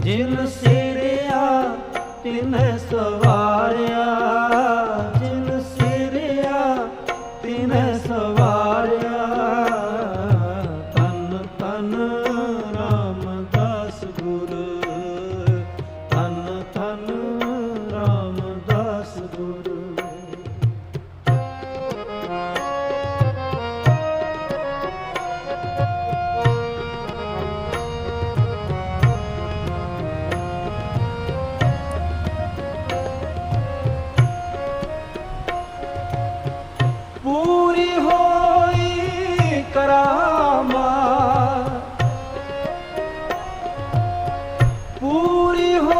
ਜਿਨ ਸਿਰਿਆ ਤਿਨ ਸਵਾਰਿਆ ਜਿਨ ਸਿਰਿਆ ਤਿਨ ਸਵਾਰਿਆ। ਤਨ ਤਨ ਪੂਰੀ ਹੋਈ ਕਰਾਮਾ। ਪੂਰੀ ਹੋ